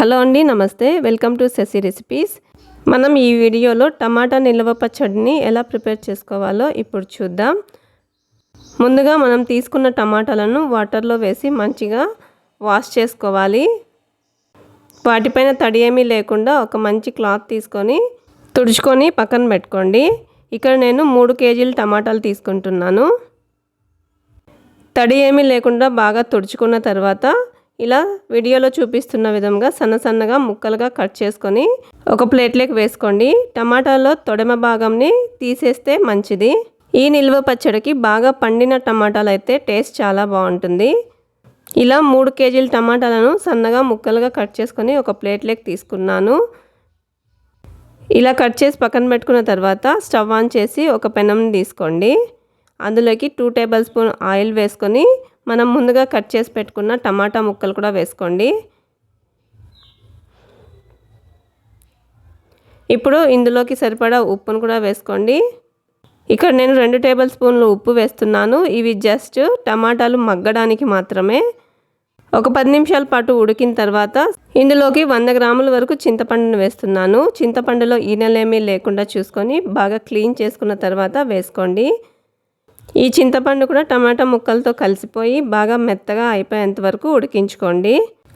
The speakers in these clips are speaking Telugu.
హలో అండి నమస్తే. Welcome to Shashi recipes. మనం ఈ వీడియోలో టమాటా నిల్వ పచ్చడిని ఎలా ప్రిపేర్ చేసుకోవాలో ఇప్పుడు చూద్దాం. ముందుగా మనం తీసుకున్న టమాటాలను వాటర్లో వేసి మంచిగా వాష్ చేసుకోవాలి. వాటిపైన తడి ఏమీ లేకుండా ఒక మంచి క్లాత్ తీసుకొని తుడుచుకొని పక్కన పెట్టుకోండి. ఇక్కడ నేను మూడు కేజీలు టమాటాలు తీసుకుంటున్నాను. తడి ఏమీ లేకుండా బాగా తుడుచుకున్న తర్వాత ఇలా వీడియోలో చూపిస్తున్న విధంగా సన్న సన్నగా ముక్కలుగా కట్ చేసుకొని ఒక ప్లేట్లోకి వేసుకోండి. టమాటాలో తొడమ భాగంని తీసేస్తే మంచిది. ఈ నిల్వ పచ్చడికి బాగా పండిన టమాటాలు అయితే టేస్ట్ చాలా బాగుంటుంది. ఇలా మూడు కేజీల టమాటాలను సన్నగా ముక్కలుగా కట్ చేసుకొని ఒక ప్లేట్లోకి తీసుకున్నాను. ఇలా కట్ చేసి పక్కన పెట్టుకున్న తర్వాత స్టవ్ ఆన్ చేసి ఒక పెనం తీసుకోండి. అందులోకి టూ టేబుల్ స్పూన్ ఆయిల్ వేసుకొని మనం ముందుగా కట్ చేసి పెట్టుకున్న టమాటా ముక్కలు కూడా వేసుకోండి. ఇప్పుడు ఇందులోకి సరిపడా ఉప్పును కూడా వేసుకోండి. ఇక్కడ నేను రెండు టేబుల్ స్పూన్లు ఉప్పు వేస్తున్నాను. ఇవి జస్ట్ టమాటాలు మగ్గడానికి మాత్రమే. ఒక పది నిమిషాల పాటు ఉడికిన తర్వాత ఇందులోకి వంద గ్రాముల వరకు చింతపండును వేస్తున్నాను. చింతపండులో ఈనెలేమీ లేకుండా చూసుకొని బాగా క్లీన్ చేసుకున్న తర్వాత వేసుకోండి. ఈ చింతపండు కూడా టమాటా ముక్కలతో కలిసిపోయి బాగా మెత్తగా అయిపోయేంత వరకు ఉడికించుకోండి.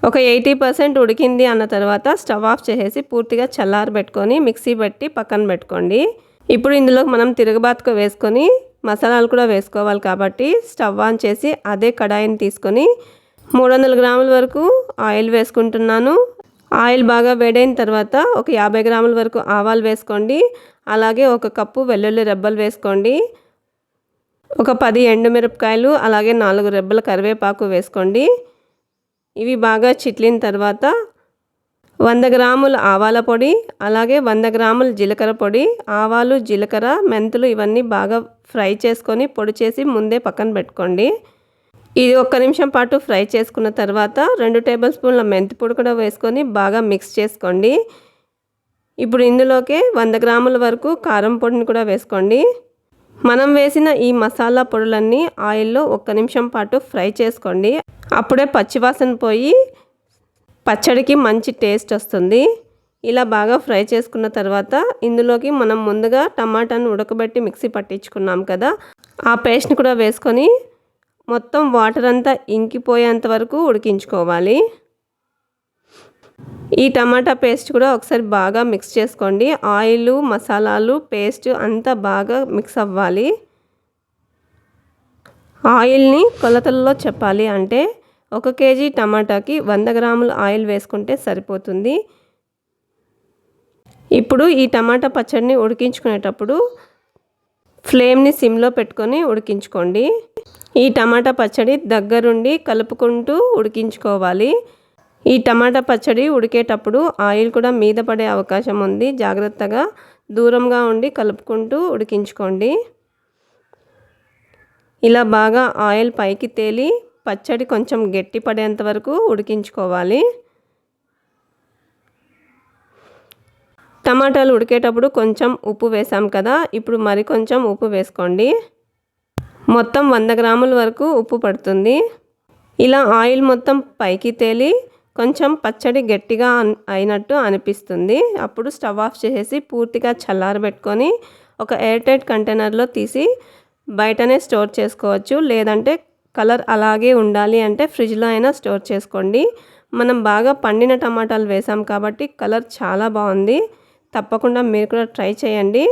ఒక ఎయిటీ పర్సెంట్ ఉడికింది అన్న తర్వాత స్టవ్ ఆఫ్ చేసేసి పూర్తిగా చల్లారబెట్టుకొని మిక్సీ పెట్టి పక్కన పెట్టుకోండి. ఇప్పుడు ఇందులో మనం తిరగబాతుకు వేసుకొని మసాలాలు కూడా వేసుకోవాలి కాబట్టి స్టవ్ ఆన్ చేసి అదే కడాయిని తీసుకొని మూడు వందల గ్రాముల వరకు ఆయిల్ వేసుకుంటున్నాను. ఆయిల్ బాగా వేడైన తర్వాత ఒక యాభై గ్రాముల వరకు ఆవాలు వేసుకోండి. అలాగే ఒక కప్పు వెల్లుల్లి రెబ్బలు వేసుకోండి. ఒక పది ఎండుమిరపకాయలు అలాగే నాలుగు రెబ్బల కరివేపాకు వేసుకోండి. ఇవి బాగా చిట్లిన తర్వాత వంద గ్రాముల ఆవాల పొడి అలాగే వంద గ్రాముల జీలకర్ర పొడి ఆవాలు జీలకర్ర మెంతులు ఇవన్నీ బాగా ఫ్రై చేసుకొని పొడి చేసి ముందే పక్కన పెట్టుకోండి. ఇది ఒక్క నిమిషం పాటు ఫ్రై చేసుకున్న తర్వాత రెండు టేబుల్ స్పూన్ల మెంతి పొడి కూడా వేసుకొని బాగా మిక్స్ చేసుకోండి. ఇప్పుడు ఇందులోకే వంద గ్రాముల వరకు కారం పొడిని కూడా వేసుకోండి. మనం వేసిన ఈ మసాలా పొడులన్నీ ఆయిల్లో ఒక్క నిమిషం పాటు ఫ్రై చేసుకోండి. అప్పుడే పచ్చివాసన పోయి పచ్చడికి మంచి టేస్ట్ వస్తుంది. ఇలా బాగా ఫ్రై చేసుకున్న తర్వాత ఇందులోకి మనం ముందుగా టమాటాను ఉడకబెట్టి మిక్సీ పట్టించుకున్నాం కదా ఆ పేస్ట్ని కూడా వేసుకొని మొత్తం వాటర్ అంతా ఇంకిపోయేంత వరకు ఉడికించుకోవాలి. ఈ టమాటా పేస్ట్ కూడా ఒకసారి బాగా మిక్స్ చేసుకోండి. ఆయిల్ మసాలాలు పేస్ట్ అంతా బాగా మిక్స్ అవ్వాలి. ఆయిల్ని కొలతల్లో చెప్పాలి అంటే ఒక కేజీ టమాటాకి వంద గ్రాముల ఆయిల్ వేసుకుంటే సరిపోతుంది. ఇప్పుడు ఈ టమాటా పచ్చడిని ఉడికించుకునేటప్పుడు ఫ్లేమ్ని సిమ్లో పెట్టుకొని ఉడికించుకోండి. ఈ టమాటా పచ్చడి దగ్గరుండి కలుపుకుంటూ ఉడికించుకోవాలి. ఈ టమాటా పచ్చడి ఉడికేటప్పుడు ఆయిల్ కూడా మీద పడే అవకాశం ఉంది. జాగ్రత్తగా దూరంగా ఉండి కలుపుకుంటూ ఉడికించుకోండి. ఇలా బాగా ఆయిల్ పైకి తేలి పచ్చడి కొంచెం గట్టి పడేంత వరకు ఉడికించుకోవాలి. టమాటాలు ఉడికేటప్పుడు కొంచెం ఉప్పు వేసాం కదా ఇప్పుడు మరి కొంచెం ఉప్పు వేసుకోండి. మొత్తం వంద గ్రాముల వరకు ఉప్పు పడుతుంది. ఇలా ఆయిల్ మొత్తం పైకి తేలి కొంచెం పచ్చడి గట్టిగా అయినట్టు అనిపిస్తుంది. అప్పుడు స్టవ్ ఆఫ్ చేసేసి పూర్తిగా చల్లారబెట్టుకొని ఒక ఎయిర్ టైట్ కంటైనర్లో తీసి బయటనే స్టోర్ చేసుకోవచ్చు. లేదంటే కలర్ అలాగే ఉండాలి అంటే ఫ్రిడ్జ్లో అయినా స్టోర్ చేసుకోండి. మనం బాగా పండిన టమాటాలు వేసాం కాబట్టి కలర్ చాలా బాగుంది. తప్పకుండా మీరు కూడా ట్రై చేయండి.